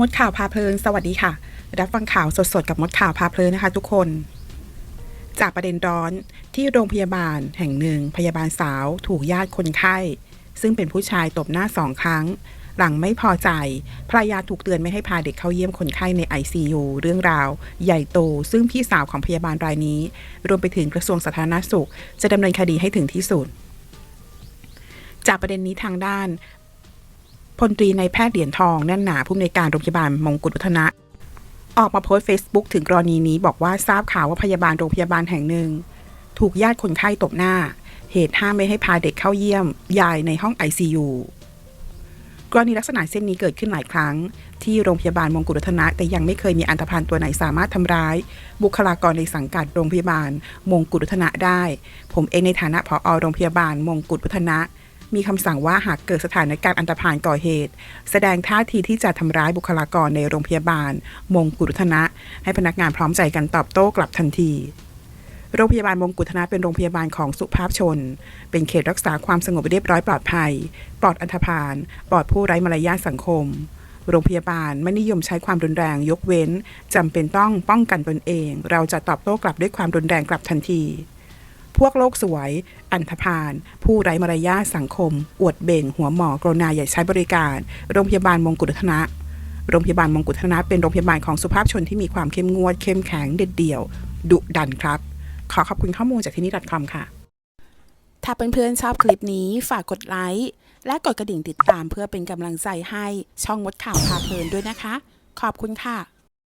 มดข่าวพาเพลิน สวัสดีค่ะ รับฟังข่าวสดๆ กับมดข่าวพาเพลินนะคะ ทุกคน จากประเด็นร้อนที่โรงพยาบาลแห่งหนึ่ง พยาบาลสาว ถูกญาติคนไข้ ซึ่งเป็นผู้ชายตบหน้าสองครั้ง หลังไม่พอใจภรรยาถูกเตือนไม่ให้พาเด็กเข้าเยี่ยมคนไข้ใน ICU เรื่องราว ใหญ่โต ซึ่งพี่สาวของพยาบาลรายนี้ รวมไปถึงกระทรวงสาธารณสุข จะดำเนินคดีให้ถึงที่สุดจากประเด็นนี้ทางด้าน พลตรีในแพทย์เหรียญทองแน่นหนาผู้อำนวยการโรงพยาบาลมงกุฎวัฒนะออกมาโพสต์ Facebook ถึงกรณีนี้บอกว่าทราบข่าวว่าพยาบาลโรงพยาบาลแห่งหนึ่ง ถูกญาติคนไข้ตบหน้า เหตุห้ามไม่ให้พาเด็กเข้าเยี่ยม ยายในห้อง ICU กรณีลักษณะเช่นนี้เกิดขึ้นหลายครั้ง ที่โรงพยาบาลมงกุฎวัฒนะแต่ยังไม่เคยมีอันธพาลตัวไหนสามารถทำร้าย บุคลากรในสังกัดโรงพยาบาลมงกุฎวัฒนะได้ ผมเองในฐานะผอโรงพยาบาลมงกุฎวัฒนะ มีคำสั่งว่าหากเกิดสถานการณ์อันตรพานก่อเหตุ แสดงท่าทีที่จะทำร้ายบุคลากรในโรงพยาบาล มงกุฎวัฒนะ ให้พนักงานพร้อมใจกันตอบโต้กลับทันที โรงพยาบาลมงกุฎวัฒนะเป็นโรงพยาบาลของสุภาพชน เป็นเขตรักษาความสงบเรียบร้อยปลอดภัย ปลอดอันธพาลปลอดผู้ไร้มารยาทสังคมโรงพยาบาลไม่นิยมใช้ความรุนแรงยกเว้นจำเป็นต้องป้องกันตนเอง เราจะตอบโต้กลับด้วยความรุนแรงกลับทันที พวกโลกสวย อันธพาล ผู้ไร้มารยาทสังคม อวดเบ่ง หัวหมอกรุณาอย่าใช้บริการ โรงพยาบาลมงกุฎวัฒนะโรงพยาบาลมงกุฎวัฒนะเป็นโรงพยาบาลของสุภาพชนที่มีความเข้มงวด เข้มแข็งเด็ดเดี่ยว ดุดันครับ ขอขอบคุณข้อมูลจากที่นี่ .com ค่ะ ถ้าเพื่อนๆชอบคลิปนี้ฝากกดไลค์และกดกระดิ่งติดตามเพื่อเป็นกำลังใจให้ช่องมดข่าวพาเพลินด้วยนะคะ ขอบคุณค่ะ